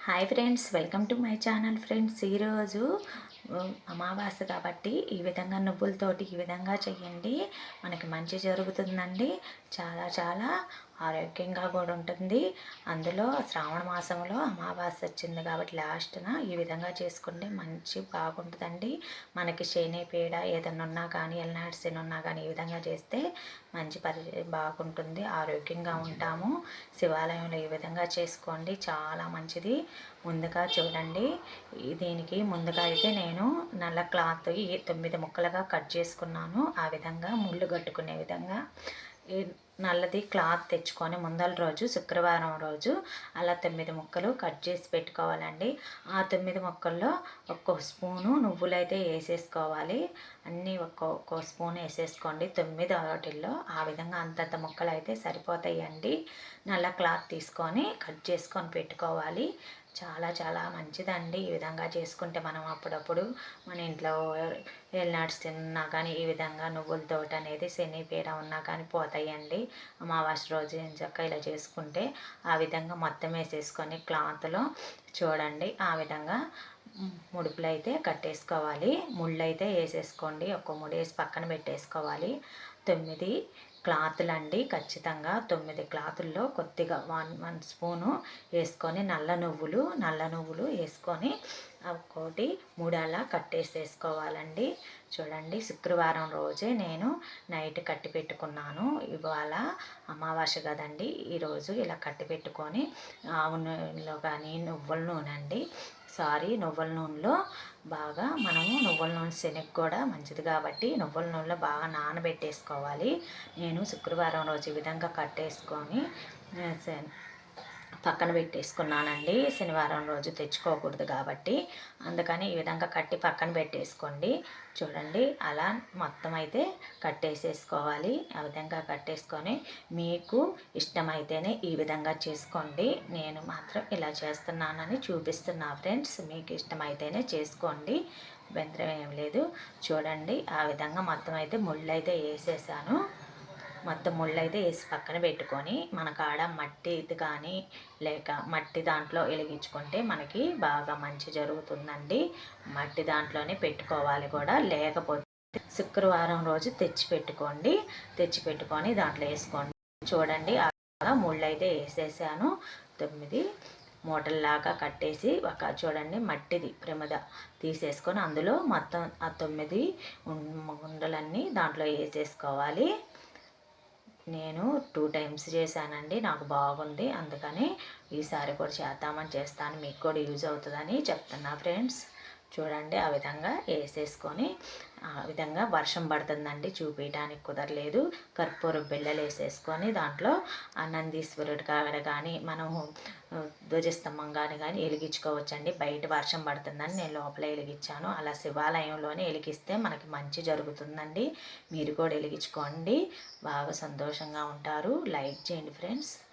Hi friends welcome to my channel friends ఈరోజు అమావాస్య కాబట్టి ఈ విధంగా నువ్వులతోటి ఈ విధంగా చేయండి. మనకి మంచి జరుగుతుందండి. చాలా చాలా ఆరోగ్యంగా కూడా ఉంటుంది. అందులో శ్రావణ మాసంలో అమావాస్య వచ్చింది కాబట్టి లాస్ట్న ఈ విధంగా చేసుకుంటే మంచి బాగుంటుందండి. మనకి శని పీడ ఏదైనా ఉన్నా కానీ ఎల్నాడు శని ఉన్నా కానీ ఈ విధంగా చేస్తే మంచి పరి బాగుంటుంది. ఆరోగ్యంగా ఉంటాము. శివాలయంలో ఈ విధంగా చేసుకోండి. చాలా మంచిది. ముందుగా చూడండి. దీనికి ముందుగా అయితే నేను నేను నల్ల క్లాత్ ఈ తొమ్మిది ముక్కలుగా కట్ చేసుకున్నాను. ఆ విధంగా ముళ్ళు కట్టుకునే విధంగా ఈ నల్లది క్లాత్ తెచ్చుకొని ముందల రోజు శుక్రవారం రోజు అలా తొమ్మిది ముక్కలు కట్ చేసి పెట్టుకోవాలండి. ఆ తొమ్మిది ముక్కల్లో ఒక్కో స్పూను నువ్వులు అయితే వేసేసుకోవాలి. అన్నీ ఒక్కొక్క ఒక్కో స్పూన్ వేసేసుకోండి. తొమ్మిది వాటిల్లో ఆ విధంగా అంతంత ముక్కలు అయితే సరిపోతాయండి. నల్ల క్లాత్ తీసుకొని కట్ చేసుకొని పెట్టుకోవాలి. చాలా చాలా మంచిదండి. ఈ విధంగా చేసుకుంటే మనం అప్పుడప్పుడు మన ఇంట్లో ఎల్నాట్స్ తిన్నా కానీ ఈ విధంగా నువ్వుల తోట అనేది శని పీడ ఉన్నా కానీ పోతాయండి. అమావాస్య రోజు ఏం చక్క ఇలా చేసుకుంటే ఆ విధంగా మొత్తం వేసేసుకొని క్లాత్లో చూడండి. ఆ విధంగా ముడుపులు అయితే కట్టేసుకోవాలి. ముళ్ళు అయితే వేసేసుకోండి. ఒక్క ముడి వేసి పక్కన పెట్టేసుకోవాలి. తొమ్మిది క్లాతులు అండి ఖచ్చితంగా తొమ్మిది క్లాతుల్లో కొద్దిగా వన్ వన్ స్పూను వేసుకొని నల్ల నువ్వులు నల్ల నువ్వులు వేసుకొని ఒకటి మూడలా కట్టేసేసుకోవాలండి. చూడండి శుక్రవారం రోజే నేను నైట్ కట్టి పెట్టుకున్నాను ఇవాళ అమావాస్య కదండి. ఈరోజు ఇలా కట్టి పెట్టుకొని ఆవు నూనెలో కానీ నువ్వుల నూనె అండి. సారీ నువ్వుల నూనెలో బాగా మనము నువ్వుల నూనె శనగ కూడా మంచిది కాబట్టి నువ్వుల నూనెలో బాగా నానబెట్టేసుకోవాలి. నేను నేను శుక్రవారం రోజు ఈ విధంగా కట్టేసుకొని పక్కన పెట్టేసుకున్నానండి. శనివారం రోజు తెచ్చుకోకూడదు కాబట్టి. అందుకని ఈ విధంగా కట్టి పక్కన పెట్టేసుకోండి. చూడండి అలా మొత్తం అయితే కట్టేసేసుకోవాలి. ఆ విధంగా కట్టేసుకొని మీకు ఇష్టమైతేనే ఈ విధంగా చేసుకోండి. నేను మాత్రం ఇలా చేస్తున్నానని చూపిస్తున్నా ఫ్రెండ్స్. మీకు ఇష్టమైతేనే చేసుకోండి. అభ్యంతరం ఏం లేదు. చూడండి ఆ విధంగా మొత్తం అయితే ముళ్ళు అయితే వేసేసాను. మొత్తం ముళ్ళు అయితే వేసి పక్కన పెట్టుకొని మన కాడ కానీ లేక మట్టి దాంట్లో వెలిగించుకుంటే మనకి బాగా మంచి జరుగుతుందండి. మట్టి దాంట్లోనే పెట్టుకోవాలి కూడా. లేకపోతే శుక్రవారం రోజు తెచ్చి పెట్టుకోండి. తెచ్చి పెట్టుకొని దాంట్లో వేసుకోండి. చూడండి అలా ముళ్ళు అయితే వేసేసాను. తొమ్మిది మూటల్లాగా కట్టేసి ఒక చూడండి మట్టిది ప్రమిద తీసేసుకొని అందులో మొత్తం ఆ తొమ్మిది ఉండలన్నీ దాంట్లో వేసేసుకోవాలి. నేను టూ టైమ్స్ చేశానండి. నాకు బాగుంది. అందుకని ఈసారి కూడా చేద్దామని చేస్తాను. మీకు కూడా యూజ్ అవుతుందని చెప్తున్నా ఫ్రెండ్స్. చూడండి ఆ విధంగా వేసేసుకొని ఆ విధంగా వర్షం పడుతుందండి చూపించడానికి కుదరలేదు. కర్పూరం బిళ్ళలు వేసేసుకొని దాంట్లో ఆ కాడ కానీ మనం ధ్వజస్తంభం కానీ కానీ వెలిగించుకోవచ్చండి. బయట వర్షం పడుతుందని నేను లోపల వెలిగించాను. అలా శివాలయంలోనే వెలిగిస్తే మనకి మంచి జరుగుతుందండి. మీరు కూడా వెలిగించుకోండి. బాగా సంతోషంగా ఉంటారు. లైక్ చేయండి ఫ్రెండ్స్.